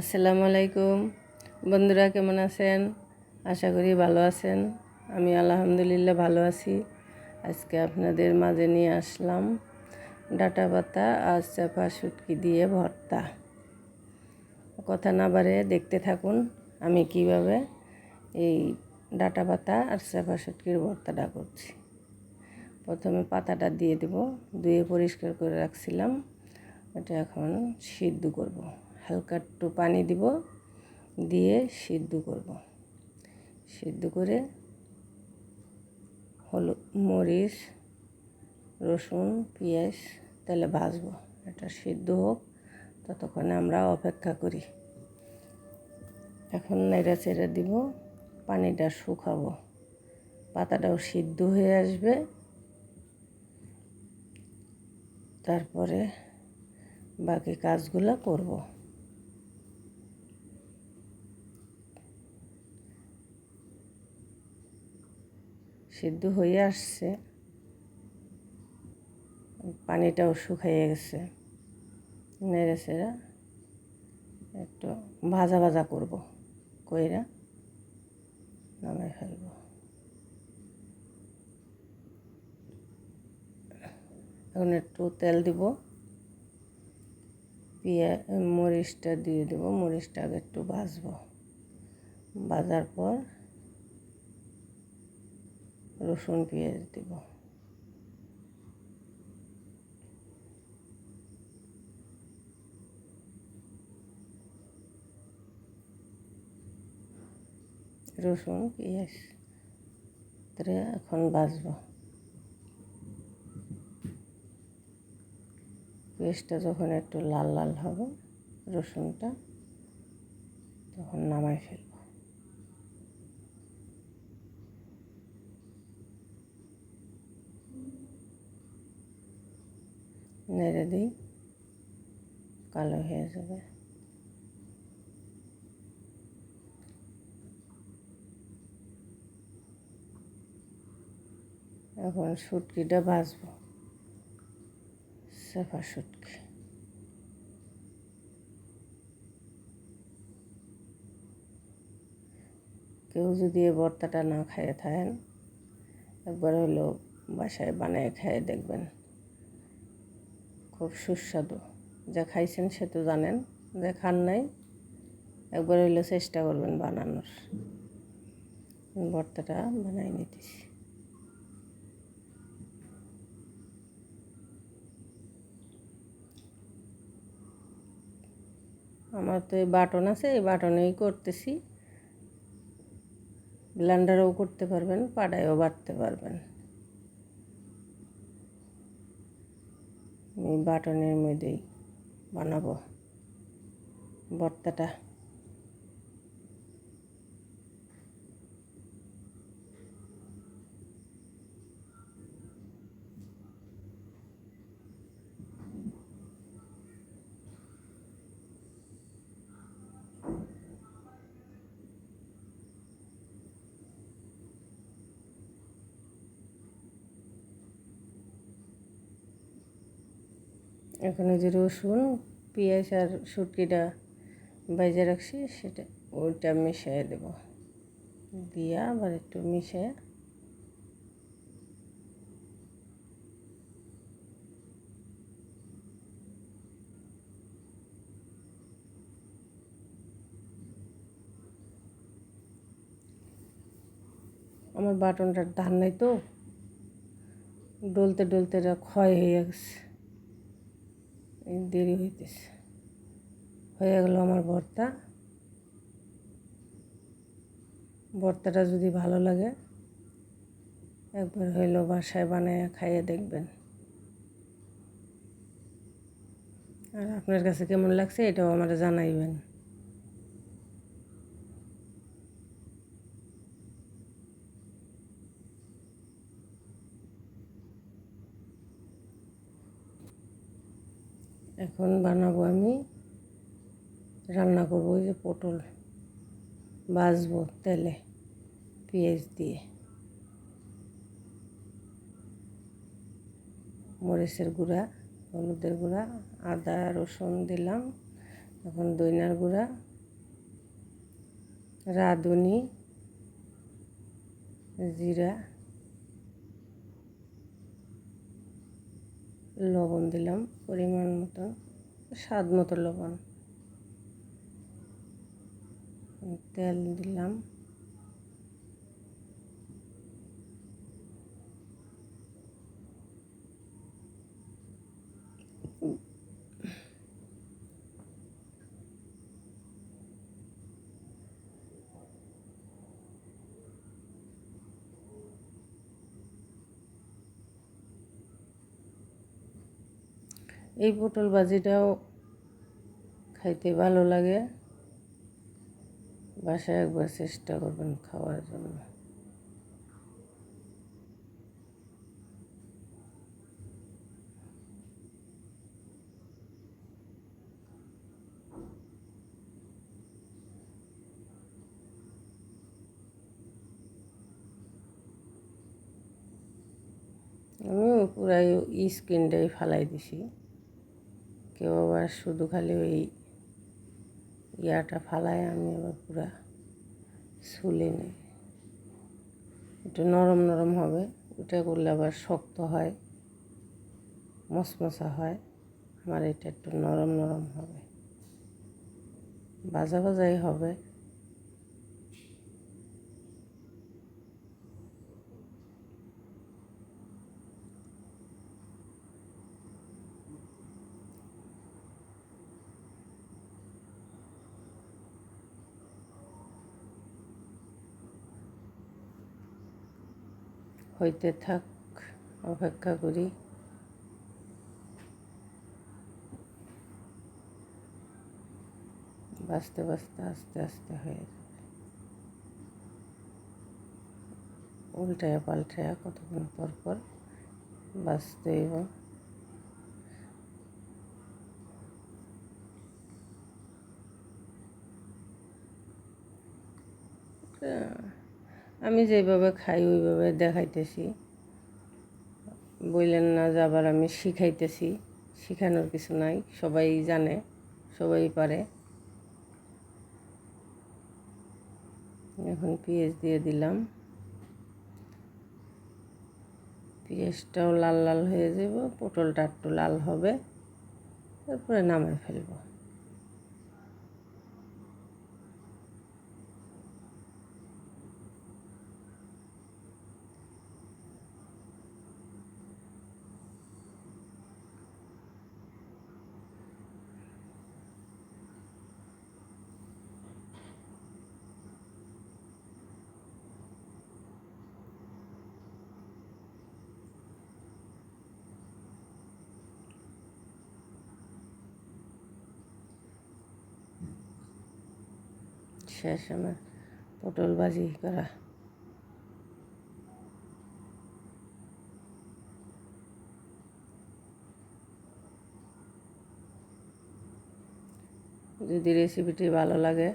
আসসালামু আলাইকুম। বন্ধুরা, কেমন আছেন? আশা করি ভালো আছেন। আমি আলহামদুলিল্লাহ ভালো আছি। আজকে আপনাদের মাঝে নিয়ে আসলাম ডাটা পাতা আর চাপা শুটকি দিয়ে ভর্তা। কথা না বাড়ে, দেখতে থাকুন আমি কীভাবে এই ডাটা পাতা আর চাপা শুটকির ভর্তাটা করছি। প্রথমে পাতাটা দিয়ে দেব, ধুয়ে পরিষ্কার করে রাখছিলাম। এটা এখন সিদ্ধ করব। হালকা একটু পানি দিব, দিয়ে সিদ্ধ করব। সিদ্ধ করে হলুদ, মরিচ, রসুন, পেঁয়াজ, তেলে ভাজবো। এটা সিদ্ধ হোক, ততক্ষণে আমরা অপেক্ষা করি। এখন নেড়া চেড়ে দিব, পানিটা শুকাবো। পাতাটাও সিদ্ধ হয়ে আসবে। তারপরে বাকি কাজগুলো করব। সিদ্ধ হয়ে আসছে। পানিটাও শুকাইয়ে গেছে। নেড়ে একটু ভাজা ভাজা করব, কইরা নামাই ফেলব। এখন একটু তেল দিব। পিঁয়া, মরিচটা দিয়ে দেব। মরিচটা আগে একটু ভাজবো। ভাজার পর রসুন পেঁয়াজ দেব। রসুন, পেঁয়াজ এখন ভাজবো পেঁয়াজটা যখন একটু লাল লাল হবে, রসুনটা তখন নামাই ফেলব। নেড়ে দিই কালো হয়ে যাবে এখন শুটকিটা ভাজবো সেফা শুটকি কেউ যদি এই ভর্তাটা না খাইয়ে থাকেন, একবার হলো বাসায় বানিয়ে খেয়ে দেখবেন। খুব সুস্বাদু। যা খাইছেন সে তো জানেন, যে খান নাই, একবার হইলে চেষ্টা করবেন বানানোর। ভর্তাটা বানাই নিতেছি। আমার তো এই বাটন আছে, এই বাটনেই করতেছি। ব্লেন্ডারেও করতে পারবেন, পাড়ায়ও বাটতে পারবেন। আমি বাটনের মধ্যেই বানাবো। ভর্তাটা এখানে যে রসুন, পেঁয়াজ আর শুটকিটা বাইজে রাখছি, সেটা ওইটা মিশিয়ে দেব। দিয়া আবার একটু মিশিয়ে আমার বাটনটার ধান নাই তো, ডলতে ডলতে ক্ষয় হয়ে গেছে। দেরি হইতেছে। হয়ে গেল আমার ভর্তা। ভর্তাটা যদি ভালো লাগে, একবার হইল বাসায় বানায় খাইয়ে দেখবেন। আর আপনার কাছে কেমন লাগছে এটাও আমার জানাইবেন। এখন বানাবো আমি, রান্না করব ওই যে পটল, ভাজবো তেলে পেঁয়াজ দিয়ে। মরিচের গুঁড়া, হলুদের গুঁড়া, আদা, রসুন দিলাম, এখন দইনার গুঁড়া, রাঁধুনি, জিরা লবণ দিলাম পরিমাণ মতো স্বাদ মতো লবণ। তেল দিলাম। এই পটল ভাজিটাও খাইতে ভালো লাগে। বাসায় একবার চেষ্টা করবেন খাওয়ার জন্য। পুরাই স্কিনটাই ফালাই দিছি। কেউ আবার শুধু খালি ওই ইয়াটা ফালায়, আমি আবার পুরা শুলে নেই। একটু নরম নরম হবে, ওটা করলে আবার শক্ত হয় মশমশা হয়, আমার এটা একটু নরম নরম হবে। বাজা বাজাই হবে। হইতে থাক, অপেক্ষা করি। বাঁচতে বাঁচতে আস্তে আস্তে হয়ে যাবে। উল্টায়া পাল্টায়া কতক্ষণ পর পর বাঁচতে হইব। আমি যেভাবে খাই, ওইভাবে দেখাইতেছি। বললেন না যে আবার আমি শিখাইতেছি। শিখানোর কিছু নাই, সবাই জানে, সবাই পারে। এখন পেঁয়াজ দিয়ে দিলাম। পেঁয়াজটাও লাল লাল হয়ে যাব পটলটা একটু লাল হবে, তারপরে নামায় ফেলব। শেষ আমার পটল ভাজি করা যদি রেসিপিটি ভালো লাগে